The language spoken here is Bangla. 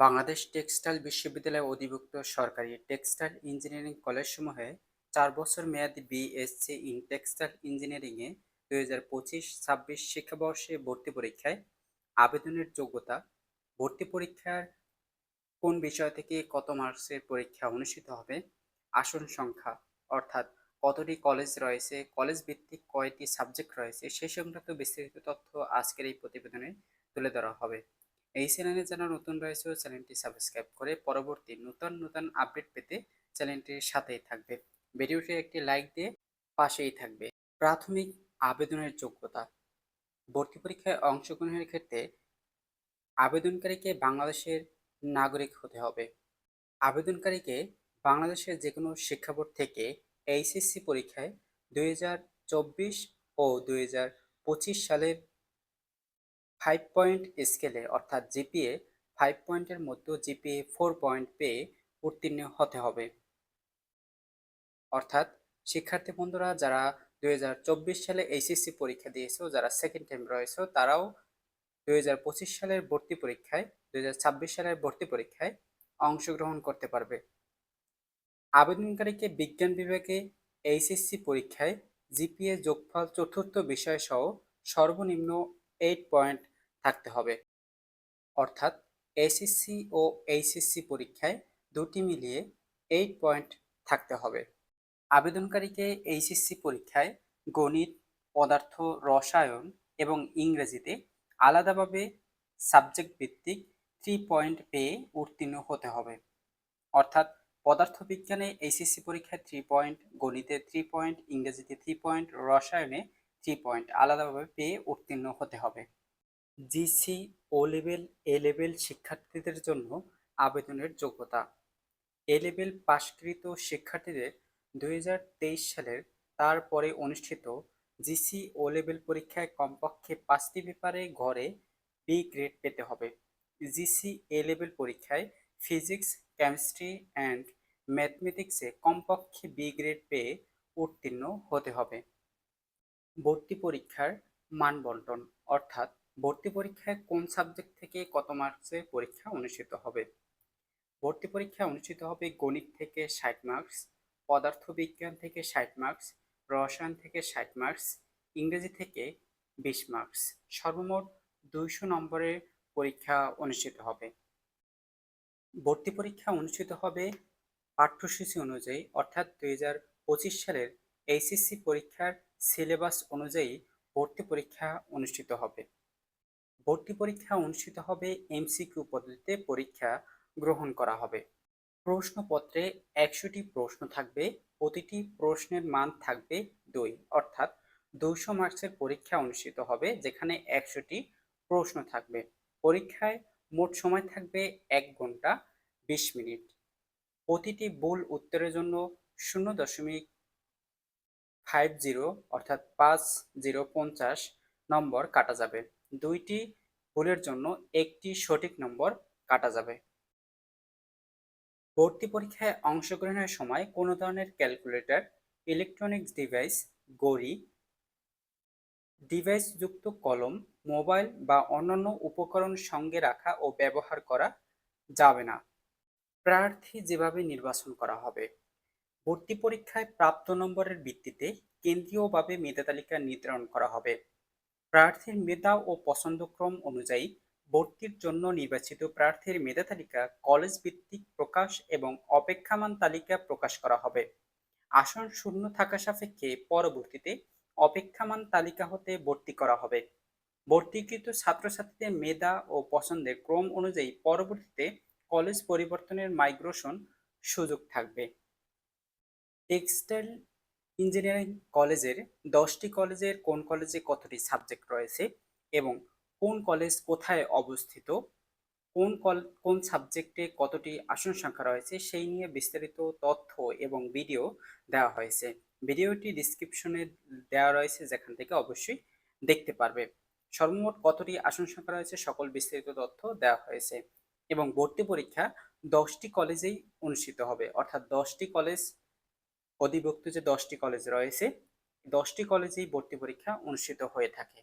বাংলাদেশ টেক্সটাইল বিশ্ববিদ্যালয়ে অধিভুক্ত সরকারি টেক্সটাইল ইঞ্জিনিয়ারিং কলেজসমূহে চার বছর মেয়াদী বিএসসি ইন টেক্সটাইল ইঞ্জিনিয়ারিংয়ে দুই হাজার পঁচিশ, ছাব্বিশ শিক্ষাবর্ষে ভর্তি পরীক্ষায় আবেদনের যোগ্যতা, ভর্তি পরীক্ষার কোন বিষয় থেকে কত মার্কসের পরীক্ষা অনুষ্ঠিত হবে, আসন সংখ্যা, অর্থাৎ কতটি কলেজ রয়েছে কলেজ ভিত্তিক কয়টি সাবজেক্ট রয়েছে, সে সংক্রান্ত বিস্তারিত তথ্য আজকের এই প্রতিবেদনে তুলে ধরা হবে। এই চ্যানেলে যারা নতুন রয়েছে, চ্যানেলটি সাবস্ক্রাইব করে পরবর্তী নতুন নতুন আপডেট পেতে চ্যানেলটির সাথেই থাকবে। ভিডিওটি একটি লাইক দিয়ে পাশেই থাকবে। প্রাথমিক আবেদনের যোগ্যতা। ভর্তি পরীক্ষায় অংশগ্রহণের ক্ষেত্রে আবেদনকারীকে বাংলাদেশের নাগরিক হতে হবে। আবেদনকারীকে বাংলাদেশের যে কোনো শিক্ষা বোর্ড থেকে এইচএসসি পরীক্ষায় দুই হাজার চব্বিশ ও দুই হাজার পঁচিশ সালের ফাইভ পয়েন্ট স্কেলে, অর্থাৎ জিপিএ, ফাইভ পয়েন্টের মধ্যে জিপিএ ফোর পয়েন্ট পেয়ে উত্তীর্ণ হতে হবে। অর্থাৎ শিক্ষার্থী বন্ধুরা, যারা দুই হাজার চব্বিশ সালে এইচএসসি পরীক্ষা দিয়েছ, যারা সেকেন্ড টাইম রয়েছে, তারাও দুই হাজার পঁচিশ সালের ভর্তি পরীক্ষায়, দুই হাজার ছাব্বিশ সালের ভর্তি পরীক্ষায় অংশগ্রহণ করতে পারবে। আবেদনকারীকে বিজ্ঞান বিভাগে এইচএসসি পরীক্ষায় জিপিএ যোগফল চতুর্থ বিষয় সহ সর্বনিম্ন এইট পয়েন্ট থাকতে হবে। অর্থাৎ এসএসসি ও এইচএসসি পরীক্ষায় দুটি মিলিয়ে এইট পয়েন্ট থাকতে হবে। আবেদনকারীকে এইচএসসি পরীক্ষায় গণিত, পদার্থ, রসায়ন এবং ইংরেজিতে আলাদাভাবে সাবজেক্ট ভিত্তিক থ্রি পয়েন্ট পেয়ে উত্তীর্ণ হতে হবে। অর্থাৎ পদার্থবিজ্ঞানে এইচএসসি পরীক্ষায় থ্রি পয়েন্ট গণিতে থ্রি পয়েন্ট ইংরেজিতে থ্রি পয়েন্ট রসায়নে থ্রি পয়েন্ট আলাদাভাবে পেয়ে উত্তীর্ণ হতে হবে। GCE O level A level শিক্ষার্থীদের জন্য আবেদনের যোগ্যতা। এ লেভেল পাশকৃত শিক্ষার্থীদের দু হাজার তেইশ সালের তারপরে অনুষ্ঠিত জিসি ও লেভেল পরীক্ষায় কমপক্ষে পাঁচটি পেপারে ঘরে বি গ্রেড পেতে হবে। জিসি এ লেভেল পরীক্ষায় ফিজিক্স কেমিস্ট্রি অ্যান্ড ম্যাথমেটিক্সে কমপক্ষে বি গ্রেড পেয়ে উত্তীর্ণ হতে হবে। ভর্তি পরীক্ষার মান বন্টন অর্থাৎ ভর্তি পরীক্ষায় কোন সাবজেক্ট থেকে কত মার্কসের পরীক্ষা অনুষ্ঠিত হবে? ভর্তি পরীক্ষা অনুষ্ঠিত হবে গণিত থেকে ষাট মার্কস পদার্থবিজ্ঞান থেকে ষাট মার্কস রসায়ন থেকে ষাট মার্কস ইংরেজি থেকে বিশ মার্কস সর্বমোট দুইশো নম্বরের পরীক্ষা অনুষ্ঠিত হবে। ভর্তি পরীক্ষা অনুষ্ঠিত হবে পাঠ্যসূচি অনুযায়ী, অর্থাৎ দুই সালের এইচএসসি পরীক্ষার সিলেবাস অনুযায়ী ভর্তি পরীক্ষা অনুষ্ঠিত হবে। ভর্তি পরীক্ষা অনুষ্ঠিত হবে এমসিকিউ পদ্ধতিতে পরীক্ষা গ্রহণ করা হবে। প্রশ্নপত্রে একশোটি প্রশ্ন থাকবে, প্রতিটি প্রশ্নের মান থাকবে দুই, অর্থাৎ দুইশো মার্কসের পরীক্ষা অনুষ্ঠিত হবে, যেখানে একশোটি প্রশ্ন থাকবে। পরীক্ষায় মোট সময় থাকবে এক ঘণ্টা বিশ মিনিট। প্রতিটি ভুল উত্তরের জন্য শূন্য দশমিক ফাইভ জিরো, অর্থাৎ পাঁচ জিরো পঞ্চাশ নম্বর কাটা যাবে। দুইটি ভুলের জন্য একটি সঠিক নম্বর কাটা যাবে। ভর্তি পরীক্ষায় অংশগ্রহণের সময় কোনো ধরনের ক্যালকুলেটর ইলেকট্রনিক্স ডিভাইস গড়ি ডিভাইসযুক্ত কলম মোবাইল বা অন্যান্য উপকরণ সঙ্গে রাখা ও ব্যবহার করা যাবে না। প্রার্থী যেভাবে নির্বাচন করা হবে। ভর্তি পরীক্ষায় প্রাপ্ত নম্বরের ভিত্তিতে কেন্দ্রীয়ভাবে মেধা তালিকা নির্ধারণ করা হবে। প্রার্থীর মেধা ও পছন্দক্রম অনুযায়ী ভর্তির জন্য নির্বাচিত প্রার্থীর মেধা তালিকা কলেজ ভিত্তিক প্রকাশ এবং অপেক্ষামান তালিকা প্রকাশ করা হবে। আসন শূন্য থাকা সাপেক্ষে পরবর্তীতে অপেক্ষামান তালিকা হতে ভর্তি করা হবে। ভর্তিকৃত ছাত্রছাত্রীদের মেধা ও পছন্দের ক্রম অনুযায়ী পরবর্তীতে কলেজ পরিবর্তনের মাইগ্রেশন সুযোগ থাকবে। টেক্সটাইল ইঞ্জিনিয়ারিং কলেজের দশটি কলেজের কোন কলেজে কতটি সাবজেক্ট রয়েছে এবং কোন কলেজ কোথায় অবস্থিত, কোন কল, কোন সাবজেক্টে কতটি আসন সংখ্যা রয়েছে সেই নিয়ে বিস্তারিত তথ্য এবং ভিডিও দেওয়া হয়েছে। ভিডিওটি ডিসক্রিপশনে দেওয়া রয়েছে, যেখান থেকে অবশ্যই দেখতে পারবে। সর্বমোট কতটি আসন সংখ্যা রয়েছে সকল বিস্তারিত তথ্য দেওয়া হয়েছে এবং ভর্তি পরীক্ষা দশটি কলেজেই অনুষ্ঠিত হবে। অর্থাৎ দশটি কলেজ অধিভুক্ত যে দশটি কলেজ রয়েছে দশটি কলেজেই ভর্তি পরীক্ষা অনুষ্ঠিত হয়ে থাকে।